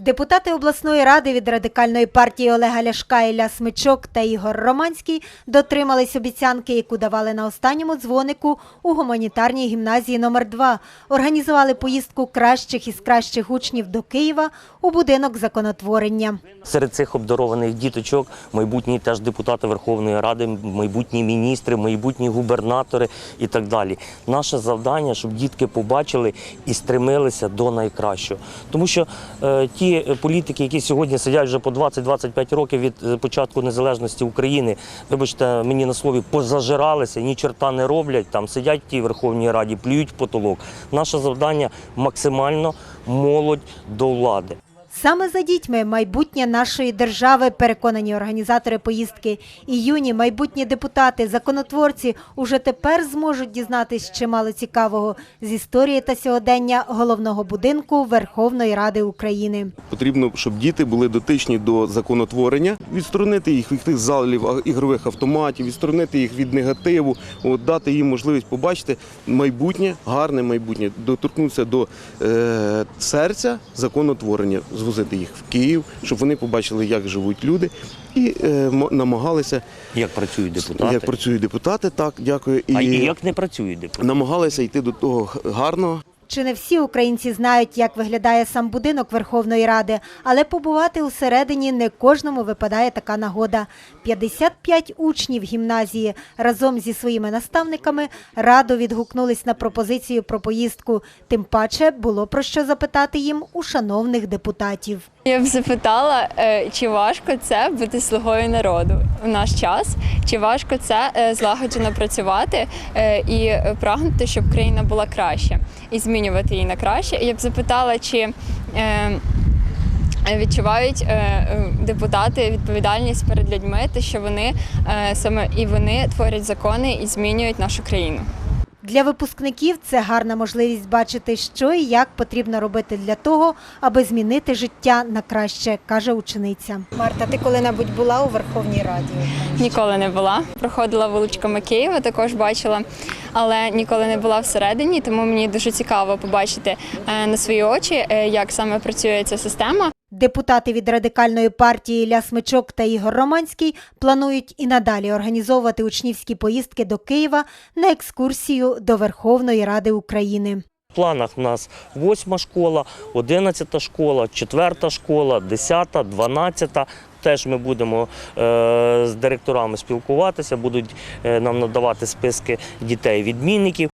Депутати обласної ради від радикальної партії Олега Ляшка Ілля Смичок та Ігор Романський дотримались обіцянки, яку давали на останньому дзвонику у гуманітарній гімназії номер 2 Організували поїздку кращих із кращих учнів до Києва у будинок законотворення. Серед цих обдарованих діточок майбутні теж депутати Верховної Ради, майбутні міністри, майбутні губернатори і так далі. Наше завдання, щоб дітки побачили і стремилися до найкращого. Тому що е, ті політики, які сьогодні сидять вже по 20-25 років від е, початку незалежності України, вибачте, мені на слові позажиралися, ні черта не роблять. Там сидять в тій Верховній Раді, плюють в потолок. Наше завдання максимально молодь до влади. Саме за дітьми майбутнє нашої держави, переконані організатори поїздки. І юні майбутні депутати, законотворці уже тепер зможуть дізнатись чимало цікавого з історії та сьогодення головного будинку Верховної Ради України. Потрібно, щоб діти були дотичні до законотворення, відсторонити їх від тих залів ігрових автоматів, відсторонити їх від негативу, от, дати їм можливість побачити майбутнє, гарне майбутнє, доторкнутися до е, серця законотворення, звозити їх в Київ, щоб вони побачили, як живуть люди, і е, намагалися, Як працюють депутати, як працюють депутати, так, дякую, а і і як не працюють депутати. намагалися йти до того гарного. Чи не всі українці знають, як виглядає сам будинок Верховної Ради, але побувати усередині не кожному випадає така нагода. 55 учнів гімназії разом зі своїми наставниками радо відгукнулись на пропозицію про поїздку. Тим паче було про що запитати їм у шановних депутатів. Я б запитала, е, чи важко це бути слугою народу в наш час, чи важко це е, злагоджено працювати е, і прагнути, щоб країна була краще, і змінювати її на краще. Я б запитала, чи е, відчувають депутати відповідальність перед людьми, те, що вони саме і вони творять закони і змінюють нашу країну. Для випускників це гарна можливість бачити, що і як потрібно робити для того, аби змінити життя на краще, каже учениця. Марта, ти коли-небудь була у Верховній Раді? Ніколи не була. Проходила вуличками Києва, також бачила, але ніколи не була всередині, тому мені дуже цікаво побачити е, на свої очі, е, як саме працює ця система. Депутати від радикальної партії Ілля Смичок та Ігор Романський планують і надалі організовувати учнівські поїздки до Києва на екскурсію до Верховної Ради України. В планах в нас восьма школа, одинадцята школа, четверта школа, десята, дванадцята. Теж ми будемо е, з директорами спілкуватися, будуть е, нам надавати списки дітей-відмінників.